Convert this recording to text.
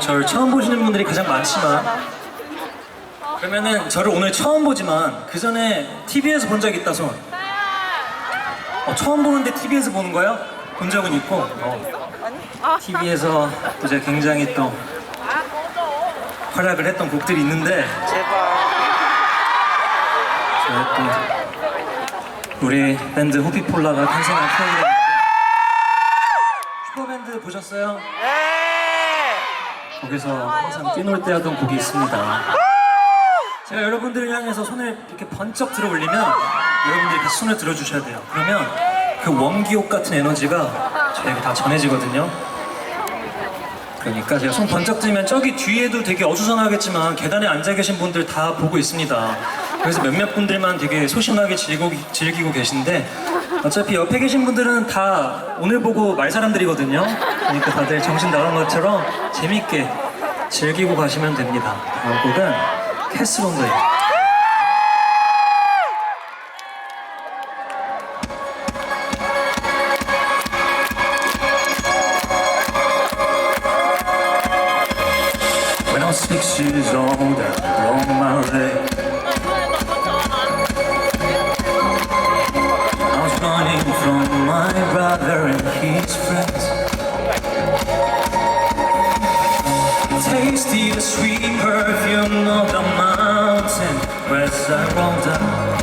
저를 처음 보시는 분들이 가장 많지만 그러면은 저를 오늘 처음 보지만 그 전에 TV에서 본 적 있다 손. 어, 처음 보는데 TV에서 보는 거요? 본 적은 있고 어, TV에서 또 제가 굉장히 또 활약을 했던 곡들이 있는데. 제가 또 우리 밴드 호피폴라가 탄생한 프로그램인데 슈퍼밴드 보셨어요? 네. 거기서 항상 뛰놀 때 하던 곡이 있습니다. 제가 여러분들을 향해서 손을 이렇게 번쩍 들어 올리면 여러분들이 손을 들어주셔야 돼요. 그러면 그 원기옥 같은 에너지가 저에게 다 전해지거든요. 그러니까 제가 손 번쩍 들면 저기 뒤에도 되게 어수선하겠지만 계단에 앉아 계신 분들 다 보고 있습니다. 그래서 몇몇 분들만 되게 소심하게 즐기고 계신데 어차피 옆에 계신 분들은 다 오늘 보고 말 사람들이거든요. 그러니까 다들 정신 나간 것처럼 재밌게 즐기고 가시면 됩니다. 다음 곡은 캐스론더예요. When I was six years old, I broke my leg. sweet perfume of the mountain. West I rolled